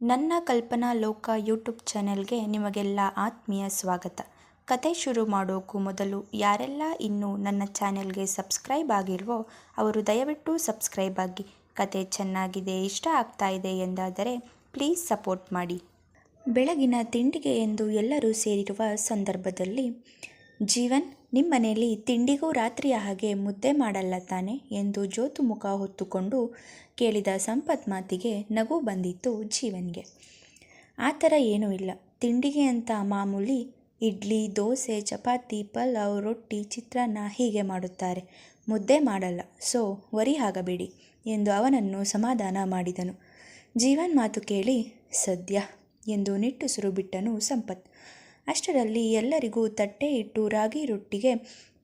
ನನ್ನ ಕಲ್ಪನಾ ಲೋಕ ಯೂಟ್ಯೂಬ್ ಚಾನೆಲ್ಗೆ ನಿಮಗೆಲ್ಲ ಆತ್ಮೀಯ ಸ್ವಾಗತ. ಕತೆ ಶುರು ಮಾಡೋಕ್ಕೂ ಮೊದಲು ಯಾರೆಲ್ಲ ಇನ್ನೂ ನನ್ನ ಚಾನೆಲ್ಗೆ ಸಬ್ಸ್ಕ್ರೈಬ್ ಆಗಿಲ್ವೋ ಅವರು ದಯವಿಟ್ಟು ಸಬ್ಸ್ಕ್ರೈಬ್ ಆಗಿ. ಕತೆ ಚೆನ್ನಾಗಿದೆ, ಇಷ್ಟ ಆಗ್ತಾ ಇದೆ ಎಂದಾದರೆ ಪ್ಲೀಸ್ ಸಪೋರ್ಟ್ ಮಾಡಿ. ಬೆಳಗಿನ ತಿಂಡಿಗೆ ಎಂದು ಎಲ್ಲರೂ ಸೇರಿರುವ ಸಂದರ್ಭದಲ್ಲಿ ಜೀವನ್ ನಿಮ್ಮ ಮನೆಯಲ್ಲಿ ತಿಂಡಿಗೂ ರಾತ್ರಿಯ ಹಾಗೆ ಮುದ್ದೆ ಮಾಡಲ್ಲ ತಾನೆ ಎಂದು ಜೋತು ಮುಖ ಹೊತ್ತುಕೊಂಡು ಕೇಳಿದ ಸಂಪತ್ ಮಾತಿಗೆ ನಗು ಬಂದಿತ್ತು ಜೀವನ್ಗೆ. ಆ ಥರ ಏನೂ ಇಲ್ಲ. ತಿಂಡಿಗೆ ಅಂತ ಮಾಮೂಲಿ ಇಡ್ಲಿ, ದೋಸೆ, ಚಪಾತಿ, ಪಲಾವ್, ರೊಟ್ಟಿ, ಚಿತ್ರಾನ್ನ ಹೀಗೆ ಮಾಡುತ್ತಾರೆ. ಮುದ್ದೆ ಮಾಡಲ್ಲ. ಸೊ, ವರಿ ಆಗಬೇಡಿ ಎಂದು ಅವನನ್ನು ಸಮಾಧಾನ ಮಾಡಿದನು. ಜೀವನ್ ಮಾತು ಕೇಳಿ, ಸದ್ಯ ಎಂದು ನಿಟ್ಟುಸಿರು ಬಿಟ್ಟನು ಸಂಪತ್. ಅಷ್ಟರಲ್ಲಿ ಎಲ್ಲರಿಗೂ ತಟ್ಟೆ ಇಟ್ಟು ರಾಗಿ ರೊಟ್ಟಿಗೆ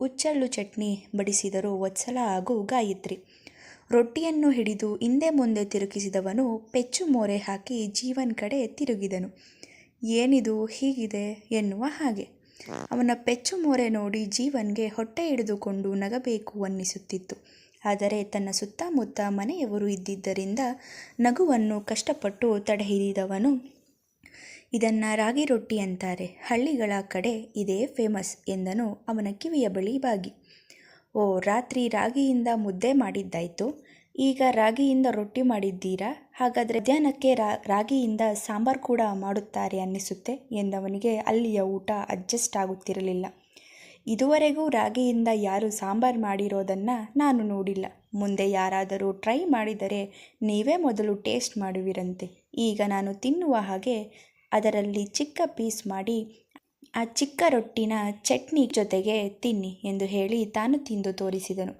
ಉಚ್ಚಳ್ಳು ಚಟ್ನಿ ಬಡಿಸಿದರು ವತ್ಸಲ ಹಾಗೂ ಗಾಯತ್ರಿ. ರೊಟ್ಟಿಯನ್ನು ಹಿಡಿದು ಹಿಂದೆ ಮುಂದೆ ತಿರುಗಿಸಿದವನು ಪೆಚ್ಚು ಮೋರೆ ಹಾಕಿ ಜೀವನ್ ಕಡೆ ತಿರುಗಿದನು. ಏನಿದು, ಹೀಗಿದೆ ಎನ್ನುವ ಹಾಗೆ. ಅವನ ಪೆಚ್ಚು ಮೋರೆ ನೋಡಿ ಜೀವನ್ಗೆ ಹೊಟ್ಟೆ ಹಿಡಿದುಕೊಂಡು ನಗಬೇಕು ಅನ್ನಿಸುತ್ತಿತ್ತು. ಆದರೆ ತನ್ನ ಸುತ್ತಮುತ್ತ ಮನೆಯವರು ಇದ್ದಿದ್ದರಿಂದ ನಗುವನ್ನು ಕಷ್ಟಪಟ್ಟು ತಡೆಹಿಡಿದವನು ಇದನ್ನು ರಾಗಿ ರೊಟ್ಟಿ ಅಂತಾರೆ. ಹಳ್ಳಿಗಳ ಕಡೆ ಇದೇ ಫೇಮಸ್ ಎಂದನು ಅವನ ಕಿವಿಯ ಬಳಿ ಬಾಗಿ. ಓ, ರಾತ್ರಿ ರಾಗಿಯಿಂದ ಮುದ್ದೆ ಮಾಡಿದ್ದಾಯಿತು. ಈಗ ರಾಗಿಯಿಂದ ರೊಟ್ಟಿ ಮಾಡಿದ್ದೀರಾ? ಹಾಗಾದರೆ ಮಧ್ಯಾಹ್ನಕ್ಕೆ ರಾಗಿಯಿಂದ ಸಾಂಬಾರು ಕೂಡ ಮಾಡುತ್ತಾರೆ ಅನ್ನಿಸುತ್ತೆ ಎಂದವನಿಗೆ ಅಲ್ಲಿಯ ಊಟ ಅಡ್ಜಸ್ಟ್ ಆಗುತ್ತಿರಲಿಲ್ಲ. ಇದುವರೆಗೂ ರಾಗಿಯಿಂದ ಯಾರು ಸಾಂಬಾರು ಮಾಡಿರೋದನ್ನು ನಾನು ನೋಡಿಲ್ಲ. ಮುಂದೆ ಯಾರಾದರೂ ಟ್ರೈ ಮಾಡಿದರೆ ನೀವೇ ಮೊದಲು ಟೇಸ್ಟ್ ಮಾಡುವಿರಂತೆ. ಈಗ ನಾನು ತಿನ್ನುವ ಹಾಗೆ ಅದರಲ್ಲಿ ಚಿಕ್ಕ ಪೀಸ್ ಮಾಡಿ, ಆ ಚಿಕ್ಕ ರೊಟ್ಟಿನ ಚಟ್ನಿ ಜೊತೆಗೆ ತಿನ್ನಿ ಎಂದು ಹೇಳಿ ತಾನು ತಿಂದು ತೋರಿಸಿದನು.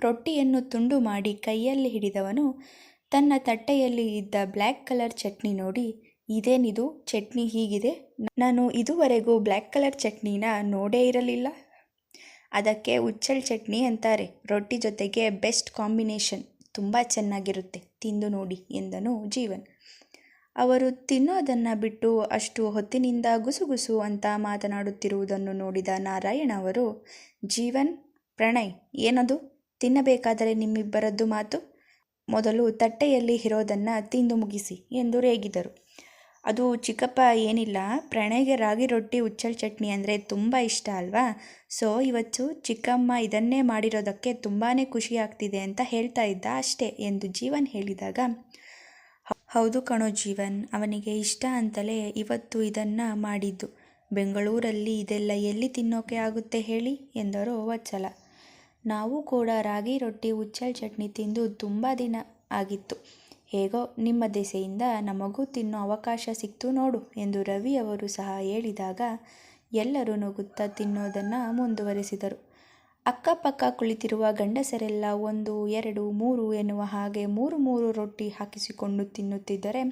ರೊಟ್ಟಿಯನ್ನು ತುಂಡು ಮಾಡಿ ಕೈಯಲ್ಲಿ ಹಿಡಿದವನು ತನ್ನ ತಟ್ಟೆಯಲ್ಲಿ ಇದ್ದ ಬ್ಲ್ಯಾಕ್ ಕಲರ್ ಚಟ್ನಿ ನೋಡಿ, ಇದೇನಿದು? ಚಟ್ನಿ ಹೀಗಿದೆ? ನಾನು ಇದುವರೆಗೂ ಬ್ಲ್ಯಾಕ್ ಕಲರ್ ಚಟ್ನಿನ ನೋಡೇ ಇರಲಿಲ್ಲ. ಅದಕ್ಕೆ ಉಚ್ಚಲ್ ಚಟ್ನಿ ಅಂತಾರೆ. ರೊಟ್ಟಿ ಜೊತೆಗೆ ಬೆಸ್ಟ್ ಕಾಂಬಿನೇಷನ್. ತುಂಬ ಚೆನ್ನಾಗಿರುತ್ತೆ. ತಿಂದು ನೋಡಿ ಎಂದನು ಜೀವನ್. ಅವರು ತಿನ್ನೋದನ್ನು ಬಿಟ್ಟು ಅಷ್ಟು ಹೊತ್ತಿನಿಂದ ಗುಸುಗುಸು ಅಂತ ಮಾತನಾಡುತ್ತಿರುವುದನ್ನು ನೋಡಿದ ನಾರಾಯಣ ಅವರು, ಜೀವನ್, ಪ್ರಣಯ್, ಏನದು? ತಿನ್ನಬೇಕಾದರೆ ನಿಮ್ಮಿಬ್ಬರದ್ದು ಮಾತು? ಮೊದಲು ತಟ್ಟೆಯಲ್ಲಿ ಇರೋದನ್ನು ತಿಂದು ಮುಗಿಸಿ, ಎಂದು ರೇಗಿದರು. ಅದು ಚಿಕ್ಕಪ್ಪ ಏನಿಲ್ಲ, ಪ್ರಣಯ್ಗೆ ರಾಗಿ ರೊಟ್ಟಿ ಉಚ್ಚಲ್ ಚಟ್ನಿ ಅಂದರೆ ತುಂಬ ಇಷ್ಟ ಅಲ್ವಾ? ಸೊ, ಇವತ್ತು ಚಿಕ್ಕಮ್ಮ ಇದನ್ನೇ ಮಾಡಿರೋದಕ್ಕೆ ತುಂಬಾ ಖುಷಿ ಆಗ್ತಿದೆ ಅಂತ ಹೇಳ್ತಾ ಇದ್ದ ಅಷ್ಟೇ, ಎಂದು ಜೀವನ್ ಹೇಳಿದಾಗ ಹೌದು ಕಣೋ ಜೀವನ್, ಅವನಿಗೆ ಇಷ್ಟ ಅಂತಲೇ ಇವತ್ತು ಇದನ್ನು ಮಾಡಿದ್ದು. ಬೆಂಗಳೂರಲ್ಲಿ ಇದೆಲ್ಲ ಎಲ್ಲಿ ತಿನ್ನೋಕೆ ಆಗುತ್ತೆ ಹೇಳಿ? ಎಂದರು ವತ್ಸಲ. ನಾವು ಕೂಡ ರಾಗಿ ರೊಟ್ಟಿ ಉಚ್ಚಲ್ ಚಟ್ನಿ ತಿಂದು ತುಂಬ ದಿನ ಆಗಿತ್ತು. ಹೇಗೋ, ನಿಮ್ಮ ದೆಸೆಯಿಂದ ನಮಗೂ ತಿನ್ನೋ ಅವಕಾಶ ಸಿಕ್ತು ನೋಡು ಎಂದು ರವಿ ಅವರು ಸಹ ಹೇಳಿದಾಗ ಎಲ್ಲರೂ ನಗುತ್ತಾ ತಿನ್ನೋದನ್ನು ಮುಂದುವರೆಸಿದರು. ಅಕ್ಕಪಕ್ಕ ಕುಳಿತಿರುವ ಗಂಡಸರೆಲ್ಲ ಒಂದು, ಎರಡು, ಮೂರು ಎನ್ನುವ ಹಾಗೆ ಮೂರು ಮೂರು ರೊಟ್ಟಿ ಹಾಕಿಸಿಕೊಂಡು ತಿನ್ನುತ್ತಿದ್ದರೆ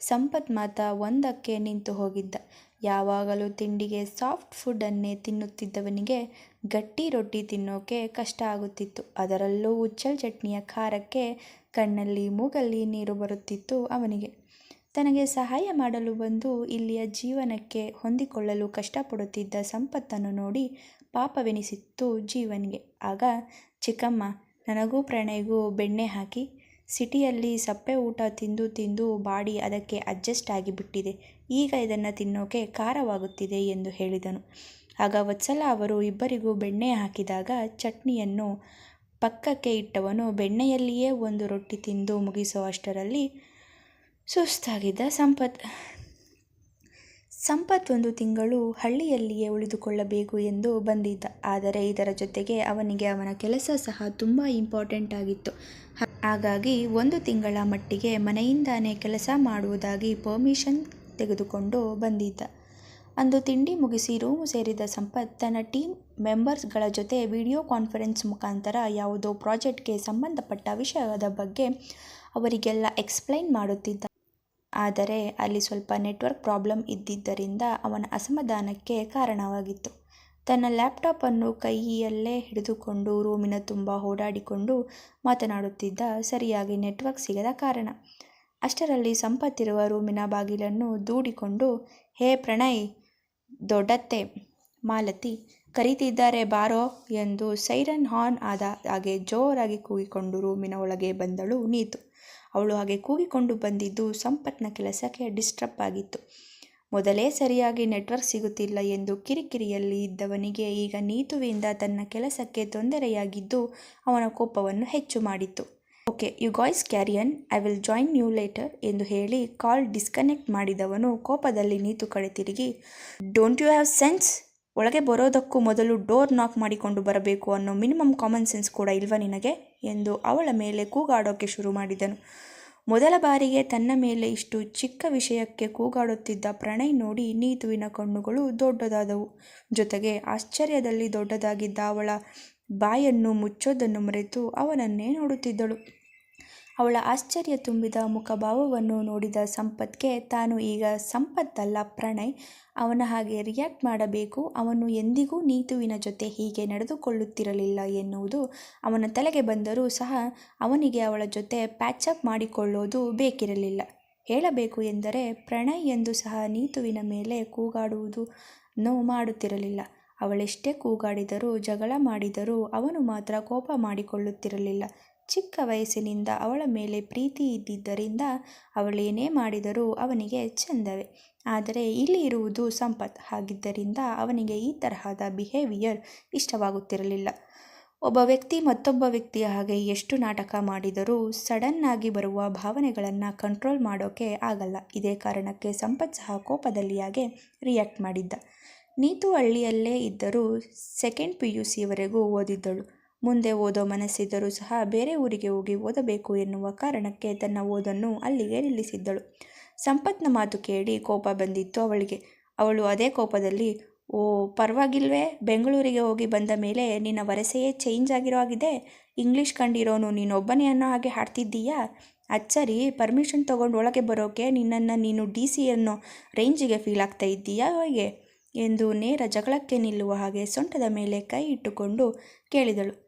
ಸಂಪತ್ ಮಾತ ಒಂದಕ್ಕೆ ನಿಂತು ಹೋಗಿದ್ದ. ಯಾವಾಗಲೂ ತಿಂಡಿಗೆ ಸಾಫ್ಟ್ ಫುಡ್ಡನ್ನೇ ತಿನ್ನುತ್ತಿದ್ದವನಿಗೆ ಗಟ್ಟಿ ರೊಟ್ಟಿ ತಿನ್ನೋಕೆ ಕಷ್ಟ ಆಗುತ್ತಿತ್ತು. ಅದರಲ್ಲೂ ಉಚ್ಚಲ್ ಚಟ್ನಿಯ ಖಾರಕ್ಕೆ ಕಣ್ಣಲ್ಲಿ ಮೂಗಲ್ಲಿ ನೀರು ಬರುತ್ತಿತ್ತು ಅವನಿಗೆ. ತನಗೆ ಸಹಾಯ ಮಾಡಲು ಬಂದು ಇಲ್ಲಿಯ ಜೀವನಕ್ಕೆ ಹೊಂದಿಕೊಳ್ಳಲು ಕಷ್ಟಪಡುತ್ತಿದ್ದ ಸಂಪತ್ತನ್ನು ನೋಡಿ ಪಾಪವೆನಿಸಿತ್ತು ಜೀವನ್ಗೆ. ಆಗ ಚಿಕ್ಕಮ್ಮ ನನಗೂ ಪ್ರಣಯಗೂ ಬೆಣ್ಣೆ ಹಾಕಿ, ಸಿಟಿಯಲ್ಲಿ ಸಪ್ಪೆ ಊಟ ತಿಂದು ತಿಂದು ಬಾಡಿ ಅದಕ್ಕೆ ಅಡ್ಜಸ್ಟ್ ಆಗಿಬಿಟ್ಟಿದೆ. ಈಗ ಇದನ್ನು ತಿನ್ನೋಕೆ ಖಾರವಾಗುತ್ತಿದೆ ಎಂದು ಹೇಳಿದನು. ಆಗ ವತ್ಸಲ ಅವರು ಇಬ್ಬರಿಗೂ ಬೆಣ್ಣೆ ಹಾಕಿದಾಗ ಚಟ್ನಿಯನ್ನು ಪಕ್ಕಕ್ಕೆ ಇಟ್ಟವನು. ಬೆಣ್ಣೆಯಲ್ಲಿಯೇ ಒಂದು ರೊಟ್ಟಿ ತಿಂದು ಮುಗಿಸುವಷ್ಟರಲ್ಲಿ ಸುಸ್ತಾಗಿದ್ದ ಸಂಪತ್ ಸಂಪತ್ ಒಂದು ತಿಂಗಳು ಹಳ್ಳಿಯಲ್ಲಿಯೇ ಉಳಿದುಕೊಳ್ಳಬೇಕು ಎಂದು ಬಂದಿದ್ದ. ಆದರೆ ಇದರ ಜೊತೆಗೆ ಅವನಿಗೆ ಅವನ ಕೆಲಸ ಸಹ ತುಂಬ ಇಂಪಾರ್ಟೆಂಟ್ ಆಗಿತ್ತು. ಹಾಗಾಗಿ ಒಂದು ತಿಂಗಳ ಮಟ್ಟಿಗೆ ಮನೆಯಿಂದಾನೇ ಕೆಲಸ ಮಾಡುವುದಾಗಿ ಪರ್ಮಿಷನ್ ತೆಗೆದುಕೊಂಡು ಬಂದಿದ್ದ. ಅಂದು ತಿಂಡಿ ಮುಗಿಸಿ ರೂಮು ಸೇರಿದ ಸಂಪತ್ ತನ್ನ ಟೀಮ್ ಮೆಂಬರ್ಸ್ಗಳ ಜೊತೆ ವಿಡಿಯೋ ಕಾನ್ಫರೆನ್ಸ್ ಮುಖಾಂತರ ಯಾವುದೋ ಪ್ರಾಜೆಕ್ಟ್ಗೆ ಸಂಬಂಧಪಟ್ಟ ವಿಷಯದ ಬಗ್ಗೆ ಅವರಿಗೆಲ್ಲ ಎಕ್ಸ್ಪ್ಲೈನ್ ಮಾಡುತ್ತಿದ್ದ. ಆದರೆ ಅಲ್ಲಿ ಸ್ವಲ್ಪ ನೆಟ್ವರ್ಕ್ ಪ್ರಾಬ್ಲಮ್ ಇದ್ದಿದ್ದರಿಂದ ಅವನ ಅಸಮಾಧಾನಕ್ಕೆ ಕಾರಣವಾಗಿತ್ತು. ತನ್ನ ಲ್ಯಾಪ್ಟಾಪನ್ನು ಕೈಯಲ್ಲೇ ಹಿಡಿದುಕೊಂಡು ರೂಮಿನ ತುಂಬ ಓಡಾಡಿಕೊಂಡು ಮಾತನಾಡುತ್ತಿದ್ದ ಸರಿಯಾಗಿ ನೆಟ್ವರ್ಕ್ ಸಿಗದ ಕಾರಣ. ಅಷ್ಟರಲ್ಲಿ ಸಂಪತ್ತಿರುವ ರೂಮಿನ ಬಾಗಿಲನ್ನು ದೂಡಿಕೊಂಡು, ಹೇ ಪ್ರಣಯ್, ದೊಡ್ಡತ್ತೆ, ಮಾಲತಿ, ಕರೀತಿದ್ದಾರೆ ಬಾರೋ ಎಂದು ಸೈರನ್ ಹಾರ್ನ್ ಆದ ಹಾಗೆ ಜೋರಾಗಿ ಕೂಗಿಕೊಂಡು ರೂಮಿನ ಒಳಗೆ ಬಂದಳು ನೀತು. ಅವಳು ಹಾಗೆ ಕೂಗಿಕೊಂಡು ಬಂದಿದ್ದು ಸಂಪತ್ನ ಕೆಲಸಕ್ಕೆ ಡಿಸ್ಟರ್ಬ್ ಆಗಿತ್ತು. ಮೊದಲೇ ಸರಿಯಾಗಿ ನೆಟ್ವರ್ಕ್ ಸಿಗುತ್ತಿಲ್ಲ ಎಂದು ಕಿರಿಕಿರಿಯಲ್ಲಿ ಇದ್ದವನಿಗೆ ಈಗ ನೀತುವಿಂದ ತನ್ನ ಕೆಲಸಕ್ಕೆ ತೊಂದರೆಯಾಗಿದ್ದು ಅವನ ಕೋಪವನ್ನು ಹೆಚ್ಚು ಮಾಡಿತ್ತು. Okay you guys carry on I will join you later ಎಂದು ಹೇಳಿ ಕಾಲ್ ಡಿಸ್ಕನೆಕ್ಟ್ ಮಾಡಿದವನು ಕೋಪದಲ್ಲಿ ನೀತು ಕಡೆ ತಿರುಗಿ ಡೋಂಟ್ ಯು ಹ್ಯಾವ್ ಸೆನ್ಸ್ ಒಳಗೆ ಬರೋದಕ್ಕೂ ಮೊದಲು ಡೋರ್ ನಾಕ್ ಮಾಡಿಕೊಂಡು ಬರಬೇಕು ಅನ್ನೋ ಮಿನಿಮಮ್ ಕಾಮನ್ ಸೆನ್ಸ್ ಕೂಡ ಇಲ್ವಾ ನಿನಗೆ? ಎಂದು ಅವಳ ಮೇಲೆ ಕೂಗಾಡೋಕೆ ಶುರು ಮಾಡಿದನು. ಮೊದಲ ಬಾರಿಗೆ ತನ್ನ ಮೇಲೆ ಇಷ್ಟು ಚಿಕ್ಕ ವಿಷಯಕ್ಕೆ ಕೂಗಾಡುತ್ತಿದ್ದ ಪ್ರಣಯ್ ನೋಡಿ ನೀತುವಿನ ಕಣ್ಣುಗಳು ದೊಡ್ಡದಾದವು. ಜೊತೆಗೆ ಆಶ್ಚರ್ಯದಲ್ಲಿ ದೊಡ್ಡದಾಗಿದ್ದ ಅವಳ ಬಾಯನ್ನು ಮುಚ್ಚೋದನ್ನು ಮರೆತು ಅವನನ್ನೇ ನೋಡುತ್ತಿದ್ದಳು. ಅವಳ ಆಶ್ಚರ್ಯ ತುಂಬಿದ ಮುಖಭಾವವನ್ನು ನೋಡಿದ ಸಂಪತ್ಗೆ ತಾನು ಈಗ ಸಂಪತ್ತಲ್ಲ ಪ್ರಣಯ್, ಅವನ ಹಾಗೆ ರಿಯಾಕ್ಟ್ ಮಾಡಬೇಕು, ಅವನು ಎಂದಿಗೂ ನೀತುವಿನ ಜೊತೆ ಹೀಗೆ ನಡೆದುಕೊಳ್ಳುತ್ತಿರಲಿಲ್ಲ ಎನ್ನುವುದು ಅವನ ತಲೆಗೆ ಬಂದರೂ ಸಹ ಅವನಿಗೆ ಅವಳ ಜೊತೆ ಪ್ಯಾಚಪ್ ಮಾಡಿಕೊಳ್ಳೋದು ಬೇಕಿರಲಿಲ್ಲ. ಹೇಳಬೇಕು ಎಂದರೆ ಪ್ರಣಯ್ ಎಂದು ಸಹ ನೀತುವಿನ ಮೇಲೆ ಕೂಗಾಡುವುದು ನೋ ಮಾಡುತ್ತಿರಲಿಲ್ಲ. ಅವಳೆಷ್ಟೇ ಕೂಗಾಡಿದರೂ, ಜಗಳ ಮಾಡಿದರೂ ಅವನು ಮಾತ್ರ ಕೋಪ ಮಾಡಿಕೊಳ್ಳುತ್ತಿರಲಿಲ್ಲ. ಚಿಕ್ಕ ವಯಸ್ಸಿನಿಂದ ಅವಳ ಮೇಲೆ ಪ್ರೀತಿ ಇದ್ದಿದ್ದರಿಂದ ಅವಳೇನೇ ಮಾಡಿದರೂ ಅವನಿಗೆ ಚೆಂದವೇ. ಆದರೆ ಇಲ್ಲಿ ಇರುವುದು ಸಂಪತ್ ಹಾಗಿದ್ದರಿಂದ ಅವನಿಗೆ ಈ ತರಹದ ಬಿಹೇವಿಯರ್ ಇಷ್ಟವಾಗುತ್ತಿರಲಿಲ್ಲ. ಒಬ್ಬ ವ್ಯಕ್ತಿ ಮತ್ತೊಬ್ಬ ವ್ಯಕ್ತಿಯ ಹಾಗೆ ಎಷ್ಟು ನಾಟಕ ಮಾಡಿದರೂ ಸಡನ್ನಾಗಿ ಬರುವ ಭಾವನೆಗಳನ್ನು ಕಂಟ್ರೋಲ್ ಮಾಡೋಕೆ ಆಗಲ್ಲ. ಇದೇ ಕಾರಣಕ್ಕೆ ಸಂಪತ್ ಸಹ ಕೋಪದಲ್ಲಿಯಾಗೆ ರಿಯಾಕ್ಟ್ ಮಾಡಿದ್ದ. ನೀತು ಹಳ್ಳಿಯಲ್ಲೇ ಇದ್ದರೂ ಸೆಕೆಂಡ್ ಪಿ ಯು ಸಿವರೆಗೂ ಓದಿದ್ದಳು. ಮುಂದೆ ಓದೋ ಮನಸ್ಸಿದ್ದರೂ ಸಹ ಬೇರೆ ಊರಿಗೆ ಹೋಗಿ ಓದಬೇಕು ಎನ್ನುವ ಕಾರಣಕ್ಕೆ ತನ್ನ ಓದನ್ನು ಅಲ್ಲಿಗೆ ನಿಲ್ಲಿಸಿದ್ದಳು. ಸಂಪತ್ನ ಮಾತು ಕೇಳಿ ಕೋಪ ಬಂದಿತ್ತು ಅವಳಿಗೆ. ಅವಳು ಅದೇ ಕೋಪದಲ್ಲಿ, ಓ, ಪರವಾಗಿಲ್ವೇ? ಬೆಂಗಳೂರಿಗೆ ಹೋಗಿ ಬಂದ ಮೇಲೆ ನಿನ್ನ ವರಸೆಯೇ ಚೇಂಜ್ ಆಗಿರೋ ಆಗಿದೆ ಇಂಗ್ಲೀಷ್ ಕಂಡಿರೋನು ನೀನೊಬ್ಬನೇ ಅನ್ನೋ ಹಾಗೆ ಹಾಡ್ತಿದ್ದೀಯಾ? ಅಚ್ಚರಿ ಪರ್ಮಿಷನ್ ತೊಗೊಂಡು ಒಳಗೆ ಬರೋಕೆ ನಿನ್ನನ್ನು ನೀನು ಡಿ ಸಿ ಅನ್ನೋ ರೇಂಜಿಗೆ ಫೀಲ್ ಆಗ್ತಾ ಇದ್ದೀಯಾ ಹೇಗೆ? ಎಂದು ನೇರ ಜಗಳಕ್ಕೆ ನಿಲ್ಲುವ ಹಾಗೆ ಸೊಂಟದ ಮೇಲೆ ಕೈ ಇಟ್ಟುಕೊಂಡು ಕೇಳಿದಳು.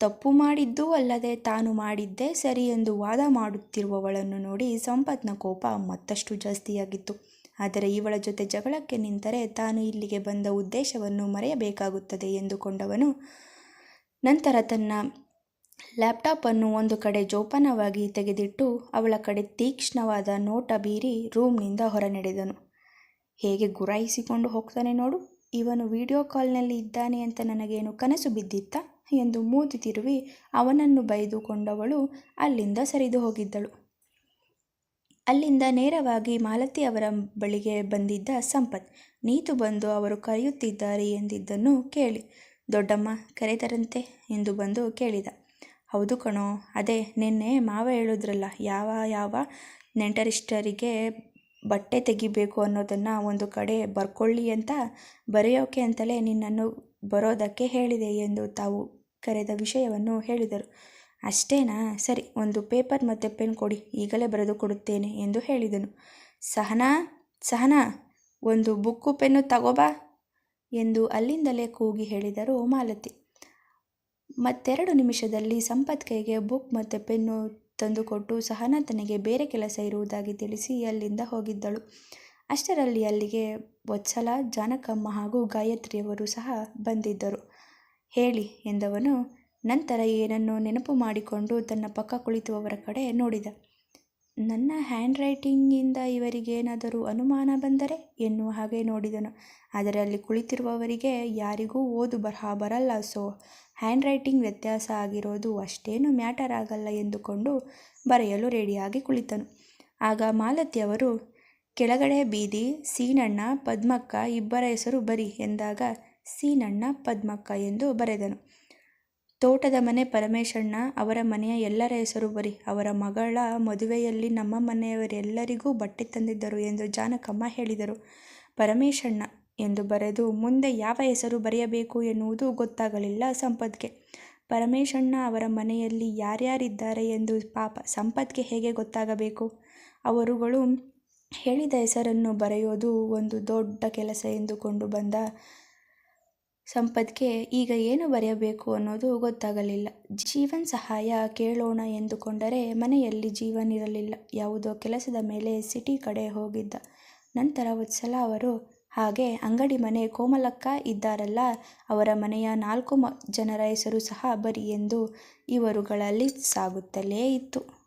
ತಪ್ಪು ಮಾಡಿದ್ದೂ ಅಲ್ಲದೆ ತಾನು ಮಾಡಿದ್ದೇ ಸರಿ ಎಂದು ವಾದ ಮಾಡುತ್ತಿರುವವಳನ್ನು ನೋಡಿ ಸಂಪತ್ನ ಕೋಪ ಮತ್ತಷ್ಟು ಜಾಸ್ತಿಯಾಗಿತ್ತು. ಆದರೆ ಇವಳ ಜೊತೆ ಜಗಳಕ್ಕೆ ನಿಂತರೆ ತಾನು ಇಲ್ಲಿಗೆ ಬಂದ ಉದ್ದೇಶವನ್ನು ಮರೆಯಬೇಕಾಗುತ್ತದೆ ಎಂದುಕೊಂಡವನು ನಂತರ ತನ್ನ ಲ್ಯಾಪ್ಟಾಪನ್ನು ಒಂದು ಕಡೆ ಜೋಪಾನವಾಗಿ ತೆಗೆದಿಟ್ಟು ಅವಳ ಕಡೆ ತೀಕ್ಷ್ಣವಾದ ನೋಟ ಬೀರಿ ರೂಮ್ನಿಂದ ಹೊರನಡೆದನು. ಹೇಗೆ ಗುರಾಯಿಸಿಕೊಂಡು ಹೋಗ್ತಾನೆ ನೋಡು, ಇವನು ವಿಡಿಯೋ ಕಾಲ್ನಲ್ಲಿ ಇದ್ದಾನೆ ಅಂತ ನನಗೇನು ಕನಸು ಬಿದ್ದಿತ್ತಾ? ಎಂದು ಮೂತಿ ತಿರುವಿ ಅವನನ್ನು ಬೈದುಕೊಂಡವಳು ಅಲ್ಲಿಂದ ಸರಿದು ಹೋಗಿದ್ದಳು. ಅಲ್ಲಿಂದ ನೇರವಾಗಿ ಮಾಲತಿ ಅವರ ಬಳಿಗೆ ಬಂದಿದ್ದ ಸಂಪತ್, ನೀತು ಬಂದು ಅವರು ಕರೆಯುತ್ತಿದ್ದಾರೆ ಎಂದಿದ್ದನ್ನು ಕೇಳಿ. ದೊಡ್ಡಮ್ಮ, ಕರೆದರಂತೆ? ಎಂದು ಬಂದು ಕೇಳಿದ. ಹೌದು ಕಣೋ, ಅದೇ ನಿನ್ನೆ ಮಾವ ಹೇಳಿದ್ರಲ್ಲ, ಯಾವ ಯಾವ ನೆಂಟರಿಷ್ಟರಿಗೆ ಬಟ್ಟೆ ತೆಗಿಬೇಕು ಅನ್ನೋದನ್ನು ಒಂದು ಕಡೆ ಬರ್ಕೊಳ್ಳಿ ಅಂತ, ಬರೆಯೋಕೆ ಅಂತಲೇ ನಿನ್ನನ್ನು ಬರೋದಕ್ಕೆ ಹೇಳಿದೆ ಎಂದು ತಾವು ಕರೆದ ವಿಷಯವನ್ನು ಹೇಳಿದರು. ಅಷ್ಟೇನಾ? ಸರಿ, ಒಂದು ಪೇಪರ್ ಮತ್ತು ಪೆನ್ ಕೊಡಿ, ಈಗಲೇ ಬರೆದು ಕೊಡುತ್ತೇನೆ ಎಂದು ಹೇಳಿದನು. ಸಹನಾ? ಸಹನಾ? ಒಂದು ಬುಕ್ಕು ಪೆನ್ನು ತಗೋಬಾ ಎಂದು ಅಲ್ಲಿಂದಲೇ ಕೂಗಿ ಹೇಳಿದರು ಮಾಲತಿ. ಮತ್ತೆರಡು ನಿಮಿಷದಲ್ಲಿ ಸಂಪತ್ ಕೈಗೆ ಬುಕ್ ಮತ್ತು ಪೆನ್ನು ತಂದುಕೊಟ್ಟು ಸಹನಾ ತನಗೆ ಬೇರೆ ಕೆಲಸ ಇರುವುದಾಗಿ ತಿಳಿಸಿ ಅಲ್ಲಿಂದ ಹೋಗಿದ್ದಳು. ಅಷ್ಟರಲ್ಲಿ ಅಲ್ಲಿಗೆ ವತ್ಸಲ, ಜಾನಕಮ್ಮ ಹಾಗೂ ಗಾಯತ್ರಿಯವರು ಸಹ ಬಂದಿದ್ದರು. ಹೇಳಿ ಎಂದವನು ನಂತರ ಏನನ್ನೋ ನೆನಪು ಮಾಡಿಕೊಂಡು ತನ್ನ ಪಕ್ಕ ಕುಳಿತುವವರ ಕಡೆ ನೋಡಿದ. ನನ್ನ ಹ್ಯಾಂಡ್ ರೈಟಿಂಗಿಂದ ಇವರಿಗೇನಾದರೂ ಅನುಮಾನ ಬಂದರೆ ಎನ್ನುವ ಹಾಗೆ ನೋಡಿದನು. ಆದರೆ ಅಲ್ಲಿ ಕುಳಿತಿರುವವರಿಗೆ ಯಾರಿಗೂ ಓದು ಬರಹ ಬರಲ್ಲ ಸೊ ಹ್ಯಾಂಡ್ ರೈಟಿಂಗ್ ವ್ಯತ್ಯಾಸ ಆಗಿರೋದು ಅಷ್ಟೇನು ಮ್ಯಾಟರ್ ಆಗಲ್ಲ ಎಂದುಕೊಂಡು ಬರೆಯಲು ರೆಡಿಯಾಗಿ ಕುಳಿತನು. ಆಗ ಮಾಲತಿಯವರು ಕೆಳಗಡೆ ಬೀದಿ, ಸೀನಣ್ಣ, ಪದ್ಮಕ್ಕ ಇಬ್ಬರ ಹೆಸರು ಬರಿ ಎಂದಾಗ ಸೀನಣ್ಣ ಪದ್ಮಕ್ಕ ಎಂದು ಬರೆದನು. ತೋಟದ ಮನೆ ಪರಮೇಶಣ್ಣ, ಅವರ ಮನೆಯ ಎಲ್ಲರ ಹೆಸರು ಬರಿ. ಅವರ ಮಗಳ ಮದುವೆಯಲ್ಲಿ ನಮ್ಮ ಮನೆಯವರೆಲ್ಲರಿಗೂ ಬಟ್ಟೆ ತಂದಿದ್ದರು ಎಂದು ಜಾನಕಮ್ಮ ಹೇಳಿದರು. ಪರಮೇಶಣ್ಣ ಎಂದು ಬರೆದು ಮುಂದೆ ಯಾವ ಹೆಸರು ಬರೆಯಬೇಕು ಎನ್ನುವುದು ಗೊತ್ತಾಗಲಿಲ್ಲ ಸಂಪತ್ಗೆ. ಪರಮೇಶಣ್ಣ ಅವರ ಮನೆಯಲ್ಲಿ ಯಾರ್ಯಾರಿದ್ದಾರೆ ಎಂದು ಪಾಪ ಸಂಪತ್ಗೆ ಹೇಗೆ ಗೊತ್ತಾಗಬೇಕು? ಅವರುಗಳು ಹೇಳಿದ ಹೆಸರನ್ನು ಬರೆಯೋದು ಒಂದು ದೊಡ್ಡ ಕೆಲಸ ಎಂದುಕೊಂಡು ಬಂದ ಸಂಪತ್ಗೆ ಈಗ ಏನು ಬರೆಯಬೇಕು ಅನ್ನೋದು ಗೊತ್ತಾಗಲಿಲ್ಲ. ಜೀವನ್ ಸಹಾಯ ಕೇಳೋಣ ಎಂದುಕೊಂಡರೆ ಮನೆಯಲ್ಲಿ ಜೀವನ್ ಇರಲಿಲ್ಲ. ಯಾವುದೋ ಕೆಲಸದ ಮೇಲೆ ಸಿಟಿ ಕಡೆ ಹೋಗಿದ್ದ. ನಂತರ ವತ್ಸಲ ಅವರು, ಹಾಗೆ ಅಂಗಡಿ ಮನೆ ಕೋಮಲಕ್ಕ ಇದ್ದಾರಲ್ಲ, ಅವರ ಮನೆಯ ನಾಲ್ಕು ಜನರ ಹೆಸರು ಸಹ ಬರಿ ಎಂದು ಇವರುಗಳಲ್ಲಿ ಸಾಗುತ್ತಲೇ ಇತ್ತು.